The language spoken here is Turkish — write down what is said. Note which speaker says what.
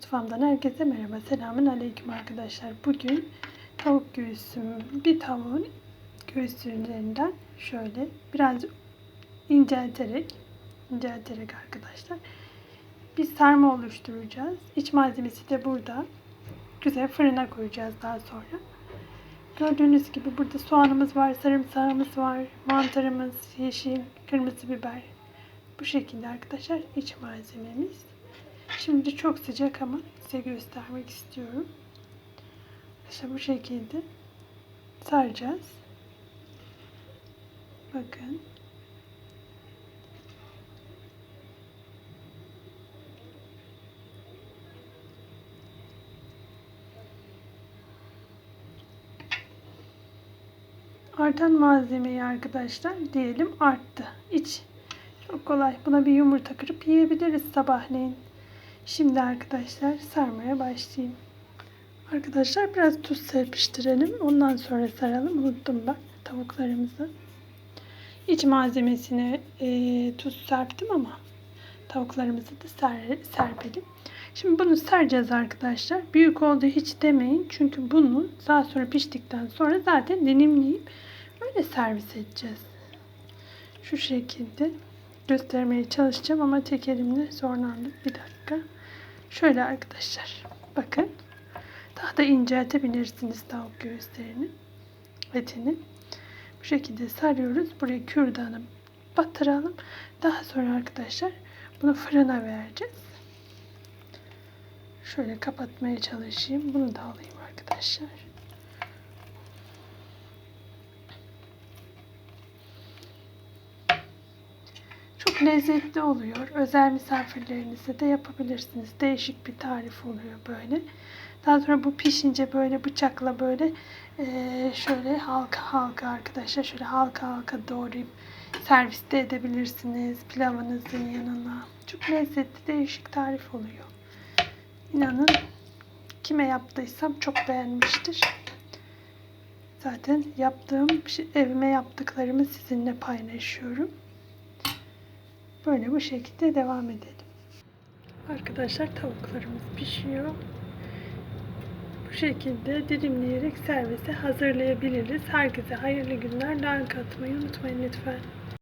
Speaker 1: Mutfağımdan herkese merhaba. Selamün aleyküm arkadaşlar. Bugün tavuk göğsüm, bir tavuğun göğüslerinden şöyle biraz incelterek, incelterek arkadaşlar bir sarma oluşturacağız. İç malzemesi de burada. Güzel fırına koyacağız daha sonra. Gördüğünüz gibi burada soğanımız var, sarımsağımız var, mantarımız, yeşil, kırmızı biber. Bu şekilde arkadaşlar iç malzememiz. Şimdi çok sıcak ama size göstermek istiyorum. İşte bu şekilde saracağız. Bakın. Artan malzemeyi arkadaşlar diyelim arttı. İç. Çok kolay. Buna bir yumurta kırıp yiyebiliriz sabahleyin. Şimdi arkadaşlar sarmaya başlayayım. Arkadaşlar biraz tuz serpiştirelim. Ondan sonra saralım. Unuttum ben tavuklarımızı. İç malzemesine e, tuz serptim ama tavuklarımızı da ser, serpelim. Şimdi bunu saracağız arkadaşlar. Büyük oldu hiç demeyin. Çünkü bunu daha sonra piştikten sonra zaten dilimleyip öyle servis edeceğiz. Şu şekilde göstermeye çalışacağım ama tek elimle zorlandım. Bir dakika. Şöyle arkadaşlar. Bakın. Daha da inceltebilirsiniz tavuk göğüslerini. Etini. Bu şekilde sarıyoruz. Buraya kürdanı batıralım. Daha sonra arkadaşlar bunu fırına vereceğiz. Şöyle kapatmaya çalışayım. Bunu da alayım arkadaşlar. Lezzetli oluyor. Özel misafirlerinize de yapabilirsiniz. Değişik bir tarif oluyor böyle. Daha sonra bu pişince böyle bıçakla böyle e, şöyle halka halka arkadaşlar şöyle halka halka doğrayıp serviste edebilirsiniz pilavınızın yanına. Çok lezzetli değişik tarif oluyor. İnanın kime yaptıysam çok beğenmiştir. Zaten yaptığım evime yaptıklarımı sizinle paylaşıyorum. Böyle bu şekilde devam edelim. Arkadaşlar tavuklarımız pişiyor. Bu şekilde dilimleyerek servise hazırlayabiliriz. Herkese hayırlı günler. Like atmayı unutmayın lütfen.